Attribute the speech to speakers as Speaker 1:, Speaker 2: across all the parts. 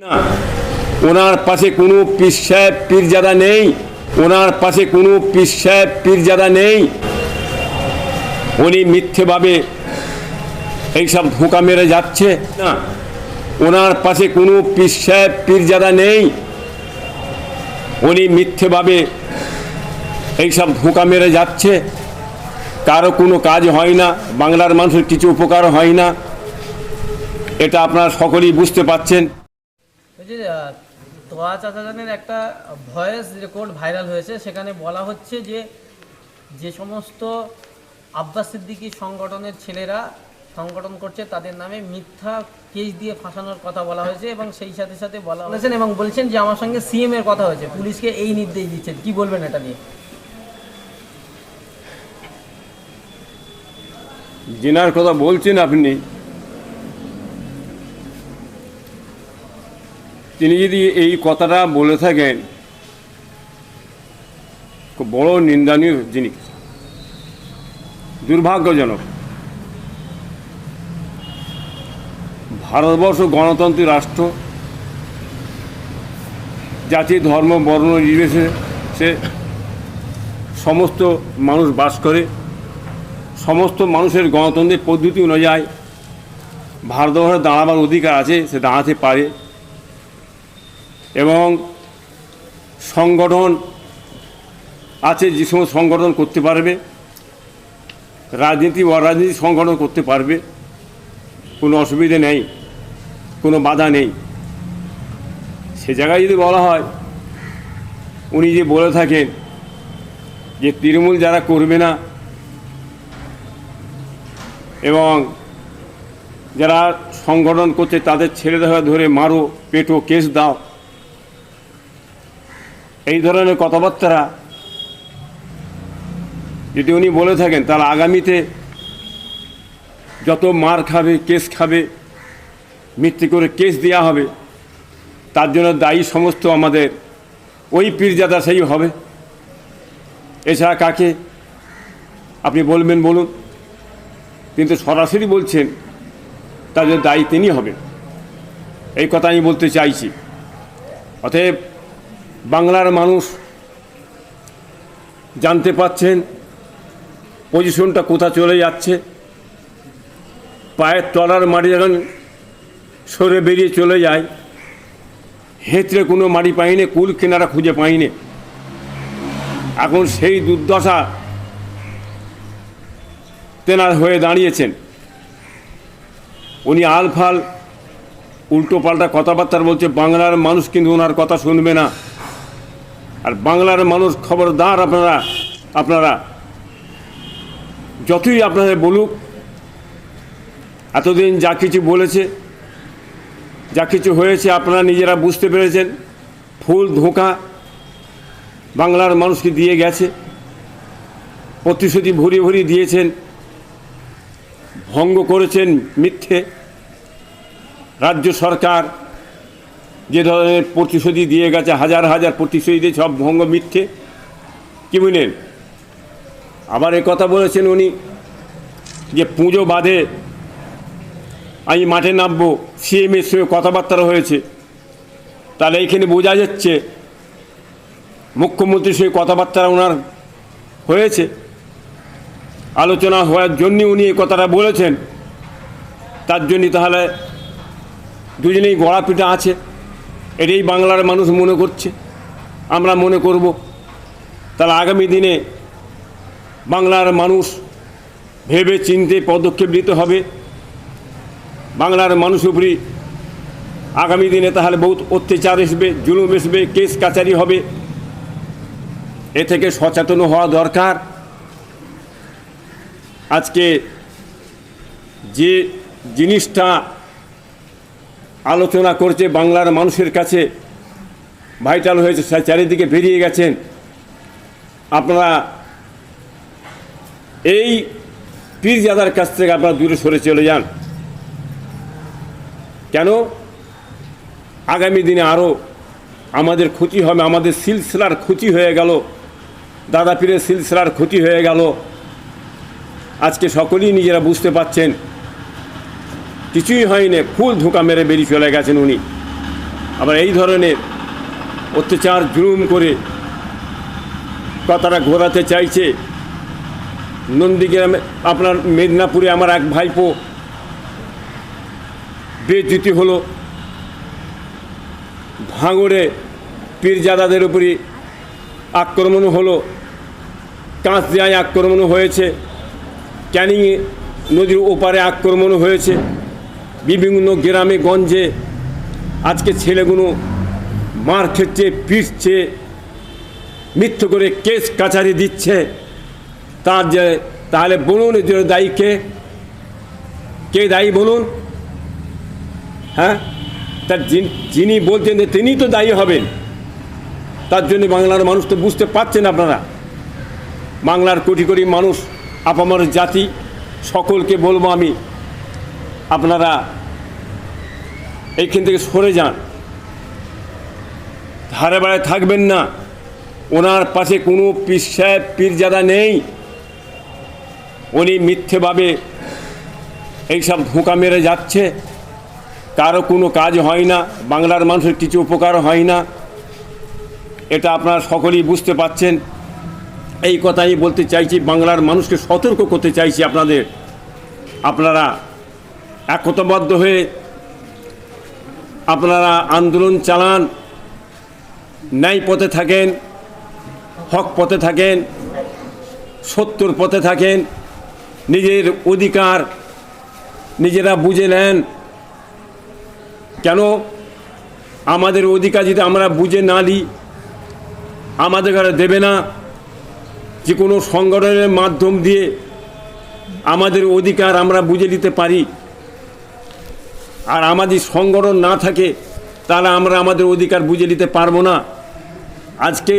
Speaker 1: না। ওনার পাশে কোনো পীর সাহেব, পীরজাদা নেই। ওনার পাশে কোনো পীর সাহেব, পীরজাদা নেই। উনি মিথ্যেভাবে এইসব ধোঁকা মেরে যাচ্ছে। না। ওনার পাশে কোনো পীর সাহেব, পীরজাদা নেই। উনি মিথ্যেভাবে এইসব ধোঁকা মেরে যাচ্ছে। কারও কোনো কাজ হয় না। বাংলার মানুষের কিছু উপকার হয় না। এটা আপনারা সকলেই বুঝতে পাচ্ছেন
Speaker 2: তোয়া চাচাজানের একটা ভয়েস রেকর্ড ভাইরাল হয়েছে, সেখানে বলা হচ্ছে যে যে সমস্ত আব্বাস সিদ্দিকী সংগঠনের ছেলেরা সংগঠন করছে, তাদের নামে মিথ্যা কেস দিয়ে ফাঁসানোর কথা বলা হয়েছে এবং সেই সাথে সাথে বলা বলেছেন এবং বলছেন যে, আমার সঙ্গে সিএম এর কথা হয়েছে, পুলিশকে এই নির্দেশ দিচ্ছেন কি বলবেন এটা নিয়ে?
Speaker 1: জেনার কথা বলছেন আপনি। তিনি যদি এই কথাটা বলে থাকেন, খুব বড় নিন্দনীয় জিনিস দুর্ভাগ্যজনক। ভারতবর্ষ গণতান্ত্রিক রাষ্ট্র, জাতি, ধর্ম, বর্ণ, নির্বিশেষে সে সমস্ত মানুষ বাস করে। সমস্ত মানুষের গণতন্ত্রের পদ্ধতি অনুযায়ী ভারতবর্ষে দাঁড়াবার অধিকার আছে, সে দাঁড়াতে পারে। এবং সংগঠন আছে, যে সমস্ত সংগঠন করতে পারবে, রাজনীতি, অরাজনীতি সংগঠন করতে পারবে, কোনো অসুবিধে নেই, কোনো বাধা নেই। সে জায়গায় যদি বলা হয়, উনি যে বলে থাকেন যে তৃণমূল যারা করবে না, এবং যারা সংগঠন করছে, তাদের ছেড়ে দেওয়া ধরে মারো, পেটো, কেস দাও এই ধরনের কথাবার্তা যদি উনি বলে থাকেন, তাহলে আগামীতে যত মার খাবে, কেস খাবে মৃত্যু করে কেস দেওয়া হবে, তার জন্য দায়ী সমস্ত আমাদের ওই পীরজাদা সেই হবে। এছাড়া কাকে? আপনি বলবেন, বলুন। কিন্তু সরাসরি বলছেন, তার জন্য দায়ী তিনি হবেন। এই কথা আমি বলতে চাইছি। অতএব বাংলার মানুষ জানতে পাচ্ছেন পজিশনটা কোথা চলে যাচ্ছে। পায়ের তলার মাটি যখন সরে বেরিয়ে চলে যায় হেঁচড়ে কোনো মাটি পাইনি কুল কেনারা খুঁজে পাইনি এখন সেই দুর্দশা তেনার হয়ে দাঁড়িয়েছেন। উনি আলফাল উল্টো পাল্টা কথাবার্তা বলছে, বাংলার মানুষ কিন্তু ওনার কথা শুনবে না। আর বাংলার মানুষ খবরদার আপনারা আপনারা, যতই আপনাদের বলুক, এতদিন যা কিছু বলেছে, যা কিছু হয়েছে আপনারা নিজেরা বুঝতে পেরেছেন। ফুল ধোঁকা বাংলার মানুষকে দিয়ে গেছে। প্রতিশ্রুতি ভরি ভরি দিয়েছেন, ভঙ্গ করেছেন মিথ্যে। রাজ্য সরকার যে ধরনের প্রতিশ্রুতি দিয়ে গেছে, হাজার হাজার প্রতিশ্রুতি সব ভঙ্গ মিথ্যে। কি বুঝলেন? আবার এ কথা বলেছেন উনি যে পুজো বাঁধে আমি মাঠে নামবো সিএমের সঙ্গে কথাবার্তা হয়েছে। তাহলে এইখানে বোঝা যাচ্ছে মুখ্যমন্ত্রীর সঙ্গে কথাবার্তা ওনার হয়েছে। আলোচনা হওয়ার জন্য উনি এই কথাটা বলেছেন। তার জন্য তাহলে দুজনেই গড়াপিটা আছে। এটাই বাংলার মানুষ মনে করছে। আমরা মনে করব, তাহলে আগামী দিনে বাংলার মানুষ ভেবে চিনতে পদক্ষেপ নিতে হবে। বাংলার মানুষ উপরই আগামী দিনে তাহলে বহুত অত্যাচার আসবে জুলুম আসবে কেস কাচারি হবে। এ থেকে সচেতন হওয়া দরকার। আজকে যে জিনিসটা আলোচনা করছে, বাংলার মানুষের কাছে ভাইটাল হয়েছে চারিদিকে বেরিয়ে গেছেন। আপনারা এই পীরজাদার কাছ থেকে আপনারা দূরে সরে চলে যান। কেন? আগামী দিনে আরও আমাদের ক্ষতি হবে, আমাদের সিলসিলার ক্ষতি হয়ে গেল, দাদা পীরের সিলসিলার ক্ষতি হয়ে গেল। আজকে সকলেই নিজেরা বুঝতে পাচ্ছেন কিছুই হয়নি, ফুল ধোঁকা মেরে বেরিয়ে চলে গেছেন উনি। আবার এই ধরনের অত্যাচার জুলুম করে কথাটা ঘোরাতে চাইছে নন্দীগ্রামে, আপনার মেদিনীপুরে আমার এক ভাইপো। বেজ্যুতি হলো ভাঙড়ে পীরজাদাদের উপরই আক্রমণ হলো কাঁচদিয়ায় আক্রমণ হয়েছে, ক্যানিংয়ে নদীর ওপারে আক্রমণ হয়েছে। বিভিন্ন গ্রামে, গঞ্জে আজকে ছেলেগুলো মার খেচ্ছে, পিটছে, মিথ্য করে কেস কাছারি দিচ্ছে। তার যে, তাহলে বলুন জন্য দায়ী কে কে দায়ী বলুন? হ্যাঁ? তার যিনি বলছেন যে তিনি তো দায়ী হবেন। তার জন্য বাংলার মানুষ তো বুঝতে পারছেন আপনারা। বাংলার কোটি কোটি মানুষ, আপামর জাতি, সকলকে বলব আমি আপনারা এইখান থেকে সরে যান। ধারে বাড়ায় থাকবেন না। ওনার পাশে কোনো পীর সাহেব, পীরজাদা নেই। উনি মিথ্যেভাবে এইসব ধোঁকা মেরে যাচ্ছে। কারও কোনো কাজ হয় না। বাংলার মানুষের কিছু উপকার হয় না। এটা আপনারা সকলেই বুঝতে পাচ্ছেন। এই কথাই বলতে চাইছি, বাংলার মানুষকে সতর্ক করতে চাইছি আপনাদের। আপনারা একতাবদ্ধ হয়ে আপনারা আন্দোলন চালান, ন্যায় পথে থাকেন, হক পথে থাকেন, সত্যর পথে থাকেন, নিজের অধিকার নিজেরা বুঝে নেন। কেন? আমাদের অধিকার যদি আমরা বুঝে না নিই আমাদের ঘরে দেবে না। যে কোনো সংগঠনের মাধ্যম দিয়ে আমাদের অধিকার আমরা বুঝে নিতে পারি। আর আমাদের সংগঠন না থাকে, তাহলে আমরা আমাদের অধিকার বুঝে নিতে পারব না। আজকে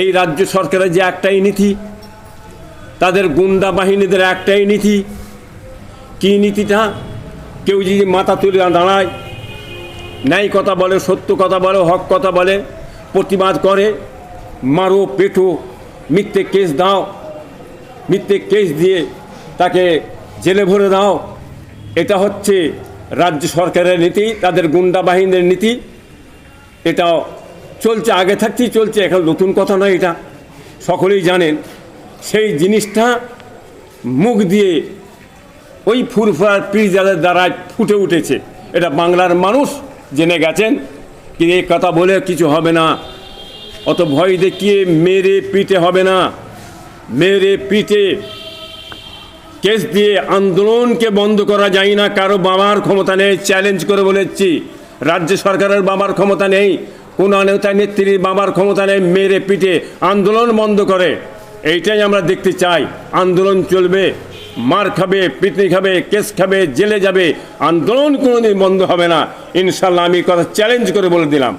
Speaker 1: এই রাজ্য সরকারের যে একটাই নীতি, তাদের গুন্ডা বাহিনীদের একটাই নীতি, কী নীতিটা? কেউ যদি মাথা তুলে দাঁড়ায়, ন্যায় কথা বলে, সত্য কথা বলে, হক কথা বলে, প্রতিবাদ করে, মারো, পেটো, মিথ্যে কেস দাও, মিথ্যে কেস দিয়ে তাকে জেলে ভরে দাও। এটা হচ্ছে রাজ্য সরকারের নীতি, তাদের গুন্ডা বাহিনীর নীতি। এটা চলছে, আগে থাকতেই চলছে, এখন নতুন কথা নয় এটা। সকলেই জানেন, সেই জিনিসটা মুখ দিয়ে ওই ফুরফুরার পীরজাদের দ্বারা ফুটে উঠেছে। এটা বাংলার মানুষ জেনে গেছেন কি এই কথা বলে কিছু হবে না। অত ভয় দেখিয়ে মেরে পিটে হবে না। মেরে পিটে কেস দিয়ে আন্দোলনকে বন্ধ করা যায় না। কারও বাবার ক্ষমতা নেই চ্যালেঞ্জ করে বলেছি। রাজ্য সরকারের বাবার ক্ষমতা নেই, কোনো নেতা নেত্রীর বাবার ক্ষমতা নেই, মেরে পিটে আন্দোলন বন্ধ করে। এইটাই আমরা দেখতে চাই। আন্দোলন চলবে, মার খাবে, পিটনি খাবে, কেস খাবে, জেলে যাবে। আন্দোলন কোনোদিন বন্ধ হবে না। ইনশাল্লাহ আমি কথা চ্যালেঞ্জ করে বলে দিলাম।